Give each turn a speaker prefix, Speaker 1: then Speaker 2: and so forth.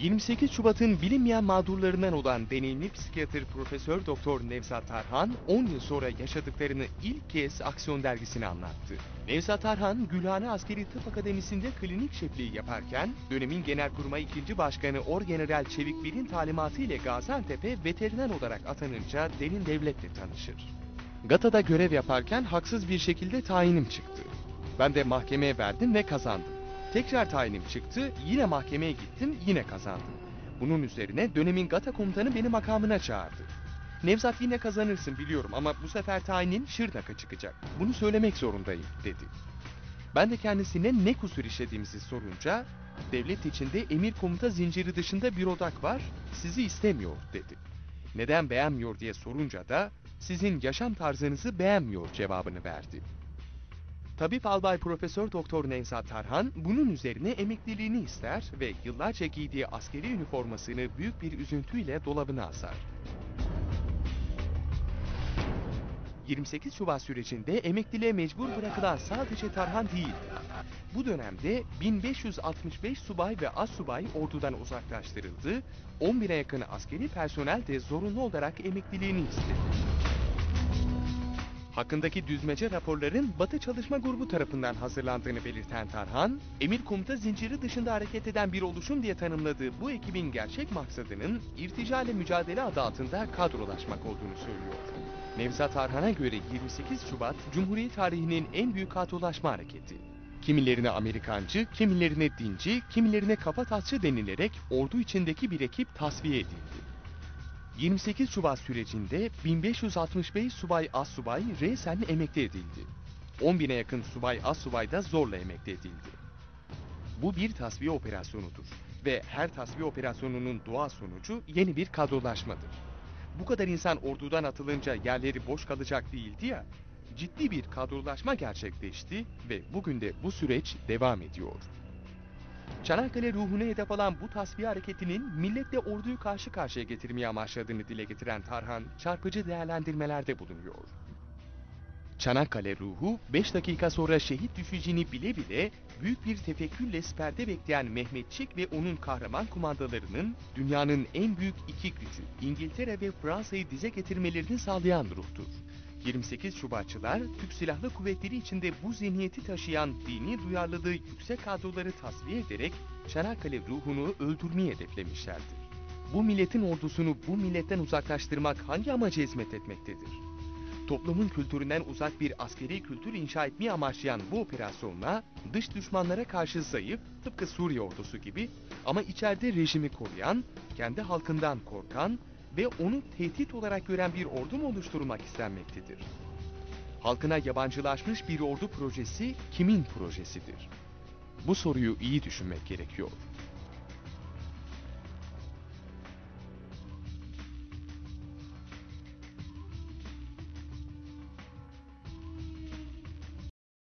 Speaker 1: 28 Şubat'ın bilinmeyen mağdurlarından olan deneyimli psikiyatr Profesör Doktor Nevzat Tarhan 10 yıl sonra yaşadıklarını ilk kez Aksiyon dergisine anlattı. Nevzat Tarhan, Gülhane Askeri Tıp Akademisi'nde klinik şefliği yaparken dönemin Genelkurmay 2. Başkanı Orgeneral Çevik Bil'in talimatı ile Gaziantep'e veteriner olarak atanınca Derin Devlet'le tanışır. GATA'da görev yaparken haksız bir şekilde tayinim çıktı. Ben de mahkemeye verdim ve kazandım. Tekrar tayinim çıktı, yine mahkemeye gittim, yine kazandım. Bunun üzerine dönemin GATA komutanı beni makamına çağırdı. Nevzat yine kazanırsın biliyorum ama bu sefer tayinin Şırnak'a çıkacak. Bunu söylemek zorundayım dedi. Ben de kendisine ne kusur işlediğimizi sorunca devlet içinde emir komuta zinciri dışında bir odak var, sizi istemiyor dedi. Neden beğenmiyor diye sorunca da sizin yaşam tarzınızı beğenmiyor cevabını verdi. Tabip Albay Profesör Doktor Nevzat Tarhan bunun üzerine emekliliğini ister ve yıllarca giydiği askeri üniformasını büyük bir üzüntüyle dolabına asar. 28 Şubat sürecinde emekliliğe mecbur bırakılan sadece Tarhan değildi. Bu dönemde 1565 subay ve assubay ordudan uzaklaştırıldı, 11'e yakın askeri personel de zorunlu olarak emekliliğini istedi. Hakkındaki düzmece raporların Batı Çalışma Grubu tarafından hazırlandığını belirten Tarhan, emir komuta zinciri dışında hareket eden bir oluşum diye tanımladığı bu ekibin gerçek maksadının irtica ile mücadele adı altında kadrolaşmak olduğunu söylüyor. Nevzat Tarhan'a göre 28 Şubat, Cumhuriyet tarihinin en büyük kadrolaşma hareketi. Kimilerine Amerikancı, kimilerine dinci, kimilerine kafatasçı denilerek ordu içindeki bir ekip tasfiye edildi. 28 Şubat sürecinde 1565 subay assubay resen emekli edildi. 10.000'e yakın subay assubay da zorla emekli edildi. Bu bir tasfiye operasyonudur ve her tasfiye operasyonunun doğal sonucu yeni bir kadrolaşmadır. Bu kadar insan ordudan atılınca yerleri boş kalacak değildi ya, ciddi bir kadrolaşma gerçekleşti ve bugün de bu süreç devam ediyor. Çanakkale ruhunu hedef alan bu tasfiye hareketinin milletle orduyu karşı karşıya getirmeye amaçladığını dile getiren Tarhan, çarpıcı değerlendirmelerde bulunuyor. Çanakkale ruhu 5 dakika sonra şehit düşeceğini bile bile büyük bir tefekkürle siperde bekleyen Mehmetçik ve onun kahraman kumandalarının dünyanın en büyük iki gücü İngiltere ve Fransa'yı dize getirmelerini sağlayan ruhtur. 28 Şubatçılar, Türk Silahlı Kuvvetleri içinde bu zihniyeti taşıyan dini duyarlılığı yüksek kadroları tasfiye ederek Çanakkale ruhunu öldürmeyi hedeflemişlerdir. Bu milletin ordusunu bu milletten uzaklaştırmak hangi amaca hizmet etmektedir? Toplumun kültüründen uzak bir askeri kültür inşa etmeyi amaçlayan bu operasyonla dış düşmanlara karşı zayıf, tıpkı Suriye ordusu gibi ama içeride rejimi koruyan, kendi halkından korkan ve onu tehdit olarak gören bir ordu mu oluşturulmak istenmektedir? Halkına yabancılaşmış bir ordu projesi kimin projesidir? Bu soruyu iyi düşünmek gerekiyor.